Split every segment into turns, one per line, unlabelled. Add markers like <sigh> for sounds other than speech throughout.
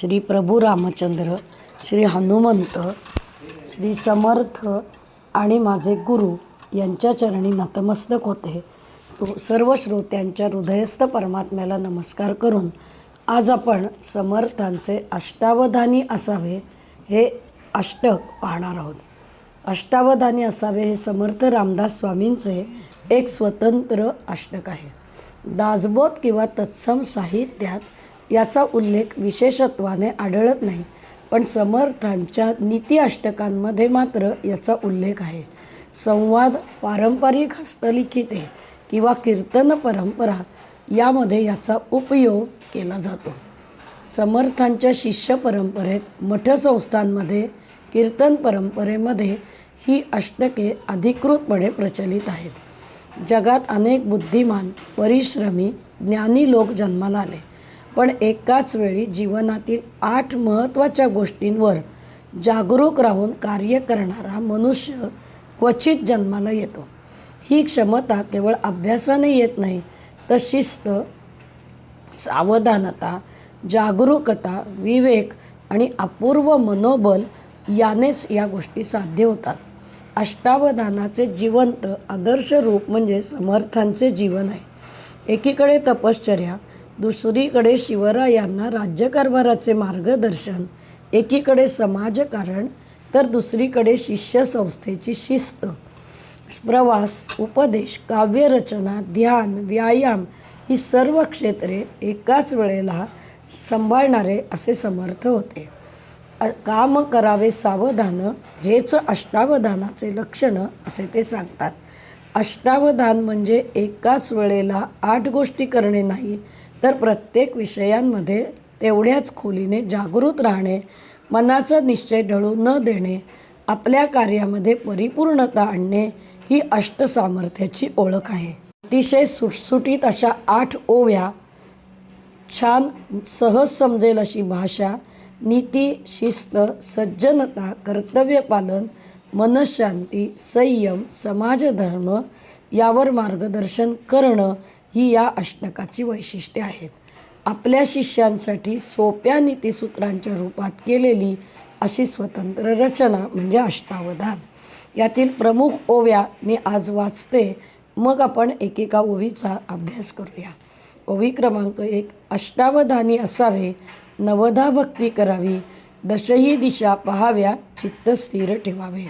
श्री प्रभू रामचंद्र श्री हनुमंत श्री समर्थ आणि माझे गुरु यांच्या चरणी नतमस्तक होते. तो सर्व श्रोत्यांच्या हृदयस्थ परमात्म्याला नमस्कार करून आज आपण समर्थांचे अष्टावधानी असावे हे अष्टक पाहणार आहोत. अष्टावधानी असावे हे समर्थ रामदास स्वामींचे एक स्वतंत्र अष्टक आहे. दासबोध किंवा तत्सम साहित्यात याचा उल्लेख विशेषत्वाने आढळत नाही. पण समर्थांच्या नीती अष्टकांमध्ये मात्र याचा उल्लेख आहे. संवाद पारंपरिक हस्तलिखिते किंवा कीर्तन परंपरा यामध्ये याचा उपयोग केला जातो. समर्थांच्या शिष्य परंपरेत मठसंस्थांमध्ये कीर्तन परंपरेमध्ये ही अष्टके अधिकृतपणे प्रचलित आहेत. जगात अनेक बुद्धिमान परिश्रमी ज्ञानी लोक जन्माला आले. पण एकाच वेळी जीवनातील आठ महत्त्वाच्या गोष्टींवर जागरूक राहून कार्य करणारा मनुष्य क्वचित जन्माला येतो. ही क्षमता केवळ अभ्यासाने येत नाही तर शिस्त सावधानता जागरूकता विवेक आणि अपूर्व मनोबल यानेच या गोष्टी साध्य होतात. अष्टावधानाचे जिवंत आदर्श रूप म्हणजे समर्थांचे जीवन आहे. एकीकडे तपश्चर्या दुसरीकडे शिवरायांना राज्यकारभाराचे मार्गदर्शन एकीकडे समाजकारण तर दुसरीकडे शिष्य संस्थेची शिस्त प्रवास उपदेश काव्यरचना ध्यान व्यायाम ही सर्व क्षेत्रे एकाच वेळेला सांभाळणारे असे समर्थ होते. काम करावे सावधान हेच अष्टावधानाचे लक्षण असे ते सांगतात. अष्टावधान म्हणजे एकाच वेळेला आठ गोष्टी करणे नाही तर प्रत्येक विषयांमध्ये तेवढ्याच खोलीने जागृत राहणे मनाचा निश्चय ढळू न देणे आपल्या कार्यामध्ये परिपूर्णता आणणे ही अष्टसामर्थ्याची ओळख आहे. अतिशय सुटसुटीत अशा आठ ओव्या छान सहज समजेल अशी भाषा नीती शिस्त सज्जनता कर्तव्यपालन मनशांती संयम समाजधर्म यावर मार्गदर्शन करणं ही या अष्टकाची वैशिष्ट्ये आहेत. आपल्या शिष्यांसाठी सोप्या नीतिसूत्रांच्या रूपात केलेली अशी स्वतंत्र रचना म्हणजे अष्टावधान. यातील प्रमुख ओव्या मी आज वाचते. मग आपण एकेका ओवीचा अभ्यास करूया. ओवी क्रमांक एक अष्टावधानी असावे नवधा भक्ती करावी दशही दिशा पहाव्या चित्त स्थिर ठेवावे.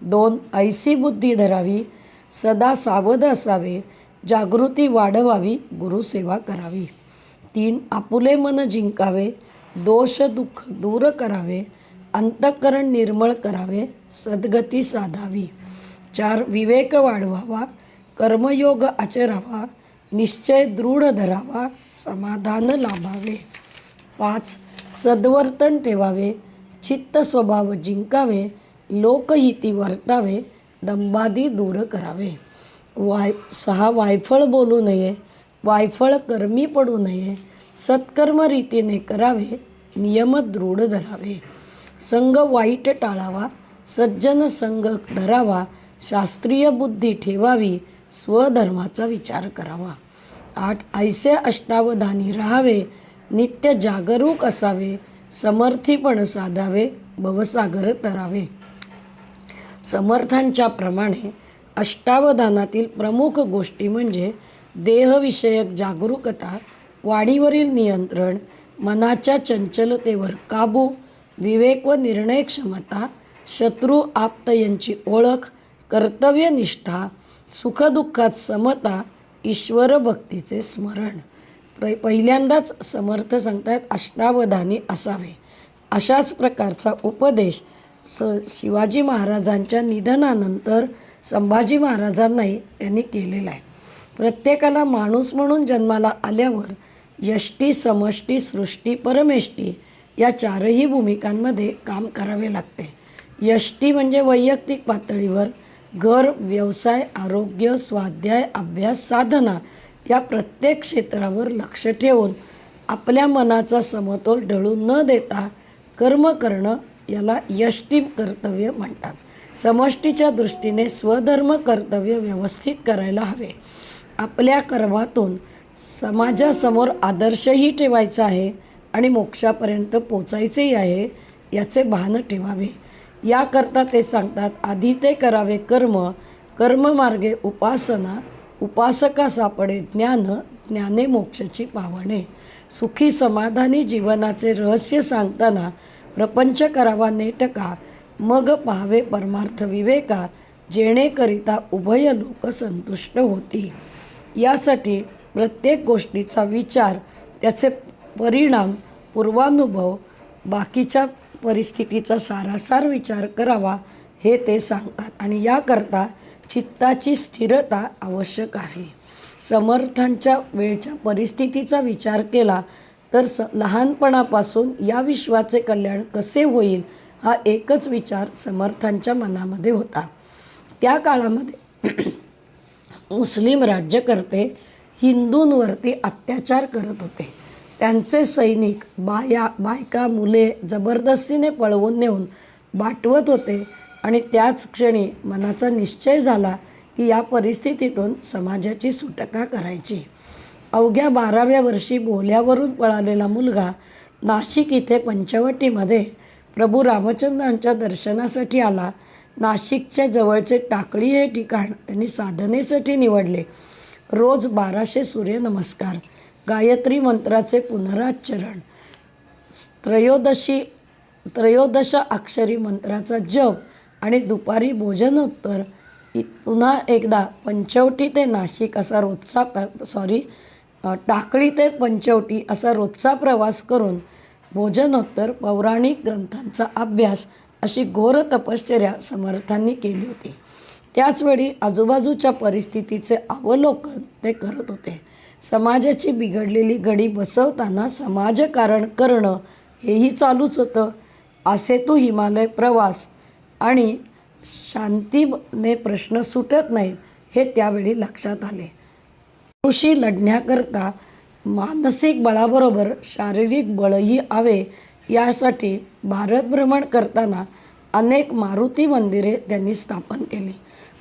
दोन ऐसी बुद्धी धरावी सदा सावध असावे जागृती वाढवावी गुरुसेवा करावी. तीन आपुले मन जिंकावे दोष दुःख दूर करावे अंतःकरण निर्मळ करावे सद्गती साधावी. चार विवेक वाढवावा कर्मयोग आचरावा निश्चय दृढ धरावा समाधान लाभावे. पाच सद्वर्तन ठेवावे चित्त स्वभाव जिंकावे लोकहिती वर्तावे दंबादी दूर करावे. वाय सहा वायफळ बोलू नये वायफळ कर्मी पडू नये सत्कर्म रीतीने करावे नियम दृढ धरावे. संघ वाईट टाळावा सज्जन संघ धरावा शास्त्रीय बुद्धी ठेवावी स्वधर्माचा विचार करावा. आठ ऐसे अष्टावधानी राहावे नित्य जागरूक असावे समर्थीपण साधावे भवसागर तरावे. समर्थांच्या प्रमाणे अष्टावधानातील प्रमुख गोष्टी म्हणजे देहविषयक जागरूकता वाढीवरील नियंत्रण मनाच्या चंचलतेवर काबू विवेक व निर्णय क्षमता शत्रू आप्त यांची ओळख कर्तव्यनिष्ठा सुखदुःखात समता ईश्वर भक्तीचे स्मरण. प्र पहिल्यांदाच समर्थ सांगतात अष्टावधानी असावे. अशाच प्रकारचा उपदेश स शिवाजी महाराजांच्या निधनानंतर संभाजी महाराजांनाही त्यांनी केलेला आहे. प्रत्येकाला माणूस म्हणून जन्माला आल्यावर यष्टी समष्टी सृष्टी परमेष्टी या चारही भूमिकांमध्ये काम करावे लागते. यष्टी म्हणजे वैयक्तिक पातळीवर घर व्यवसाय आरोग्य स्वाध्याय अभ्यास साधना या प्रत्येक क्षेत्रावर लक्ष ठेवून आपल्या मनाचा समतोल ढळू न देता कर्म करणं याला यष्टी कर्तव्य म्हणतात. समष्टीच्या दृष्टीने स्वधर्म कर्तव्य व्यवस्थित करायला हवे. आपल्या कर्मातून समाजासमोर आदर्शही ठेवायचा आहे आणि मोक्षापर्यंत पोचायचेही आहे याचे भान ठेवावे. याकरता ते सांगतात आधी ते करावे कर्म कर्ममार्गे उपासना उपासका सापडे ज्ञान ज्ञाने मोक्षाची पावणे. सुखी समाधानी जीवनाचे रहस्य सांगताना प्रपंच करावा नेटका मग पाहावे परमार्थ विवेका जेणेकरिता उभय लोक संतुष्ट होती. यासाठी प्रत्येक गोष्टीचा विचार त्याचे परिणाम पूर्वानुभव बाकीच्या परिस्थितीचा सारासार विचार करावा हे ते सांगतात आणि याकरता चित्ताची स्थिरता आवश्यक आहे. समर्थांच्या वेळच्या परिस्थितीचा विचार केला तर स लहानपणापासून या विश्वाचे कल्याण कसे होईल? हा एकच विचार समर्थांच्या मनामध्ये होता. त्या काळामध्ये <clears throat> मुस्लिम राज्यकर्ते हिंदूंवरती अत्याचार करत होते. त्यांचे सैनिक बाया बायका मुले जबरदस्तीने पळवून नेऊन बाटवत होते आणि त्याच क्षणी मनाचा निश्चय झाला की या परिस्थितीतून समाजाची सुटका करायची. अवघ्या बाराव्या वर्षी बोल्यावरून पळालेला मुलगा नाशिक इथे पंचवटीमध्ये प्रभू रामचंद्रांच्या दर्शनासाठी आला. नाशिकच्या जवळचे टाकळी हे ठिकाण त्यांनी साधनेसाठी निवडले. रोज बाराशे सूर्यनमस्कार गायत्री मंत्राचे पुनराच्चरण. त्रयोदशी त्रयोदश अक्षरी मंत्राचा जप आणि दुपारी भोजनोत्तर. इ- पुन्हा एकदा पंचवटी ते नाशिक असा रोजचा प- सॉरी टाकळी ते पंचवटी असा रोजचा प्रवास करून भोजनोत्तर पौराणिक ग्रंथांचा अभ्यास अशी घोर तपश्चर्या समर्थांनी केली होती. त्याचवेळी आजूबाजूच्या परिस्थितीचे अवलोकन ते करत होते. समाजाची बिघडलेली घडी बसवताना समाजकारण करणं हेही चालूच होतं. असे तू हिमालय प्रवास आणि शांतीने प्रश्न सुटत नाही हे त्यावेळी लक्षात आले. ऋषी लढण्याकरता मानसिक बळाबरोबर शारीरिक बळही आवे यासाठी भारत भ्रमण करताना अनेक मारुती मंदिरे त्यांनी स्थापन केली.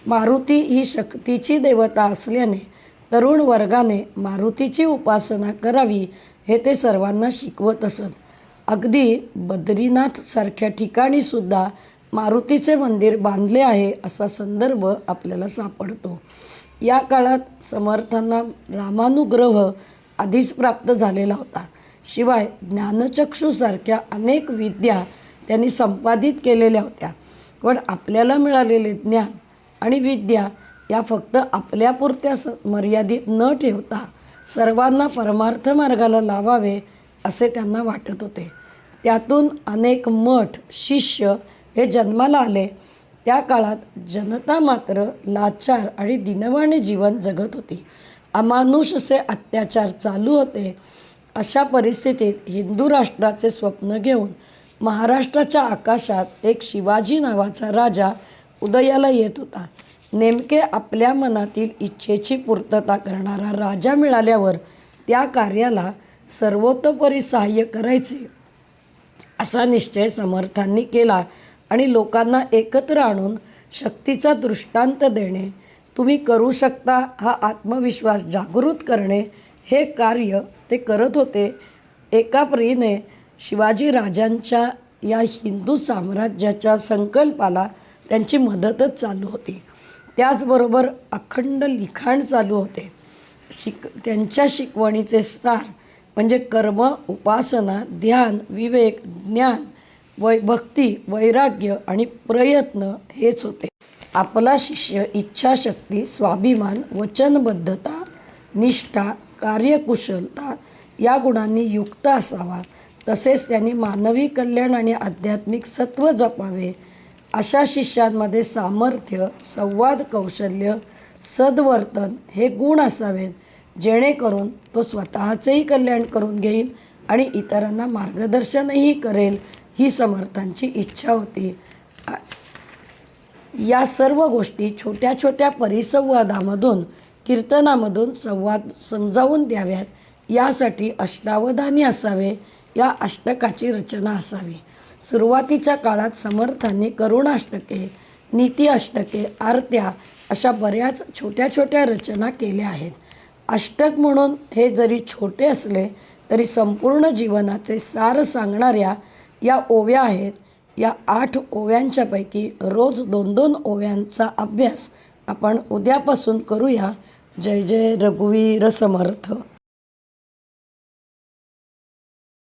मारुती ही शक्तीची देवता असल्याने तरुण वर्गाने मारुतीची उपासना करावी हे ते सर्वांना शिकवत असत. अगदी बद्रीनाथसारख्या ठिकाणीसुद्धा मारुतीचे मंदिर बांधले आहे असा संदर्भ आपल्याला सापडतो. या काळात समर्थांना रामानुग्रह आधीच प्राप्त झालेला होता. शिवाय ज्ञानचक्षूसारख्या अनेक विद्या त्यांनी संपादित केलेल्या होत्या. पण आपल्याला मिळालेले ज्ञान आणि विद्या या फक्त आपल्यापुरत्या स मर्यादित न ठेवता सर्वांना परमार्थ मार्गाला लावावे असे त्यांना वाटत होते. त्यातून अनेक मठ शिष्य हे जन्माला आले. त्या काळात जनता मात्र लाचार आणि दिनवाणे जीवन जगत होती. अमानुष असे अत्याचार चालू होते. अशा परिस्थितीत हिंदू राष्ट्राचे स्वप्न घेऊन महाराष्ट्राच्या आकाशात एक शिवाजी नावाचा राजा उदयाला येत होता. नेमके आपल्या मनातील इच्छेची पूर्तता करणारा राजा मिळाल्यावर त्या कार्याला सर्वतोपरी सहाय्य करायचे असा निश्चय समर्थांनी केला आणि लोकांना एकत्र आणून शक्तीचा दृष्टांत देणे तुम्ही करू शकता हा आत्मविश्वास जागृत करणे. हे कार्य ते करत होते. एका परीने शिवाजी राजांच्या या हिंदू साम्राज्याच्या संकल्पाला त्यांची मदतच चालू होती. त्याचबरोबर अखंड लिखाण चालू होते. शिक त्यांच्या शिकवणीचे सार म्हणजे कर्म उपासना ध्यान विवेक ज्ञान वै भक्ती वैराग्य आणि प्रयत्न हेच होते. आपला शिष्य इच्छाशक्ती स्वाभिमान वचनबद्धता निष्ठा कार्यकुशलता या गुणांनी युक्त असावा. तसेच त्यांनी मानवी कल्याण आणि आध्यात्मिक सत्व जपावे. अशा शिष्यांमध्ये सामर्थ्य संवाद कौशल्य सद्वर्तन हे गुण असावेत जेणेकरून तो स्वतःचेही कल्याण करून घेईल आणि इतरांना मार्गदर्शनही करेल ही समर्थांची इच्छा होती. या सर्व गोष्टी छोट्या छोट्या परिसंवादामधून कीर्तनामधून संवाद समजावून द्याव्यात. यासाठी अष्टावधानी असावे या अष्टकाची रचना असावी. सुरुवातीच्या काळात समर्थांनी करुणाष्टके नीती अष्टके आरत्या अशा बऱ्याच छोट्या छोट्या रचना केल्या आहेत. अष्टक म्हणून हे जरी छोटे असले तरी संपूर्ण जीवनाचे सार सांगणाऱ्या या ओव्या आहेत या आठ ओव्यांच्यापैकी रोज दोन दोन ओव्यांचा अभ्यास आपण उद्यापासून करूया. जय जय रघुवीर समर्थ.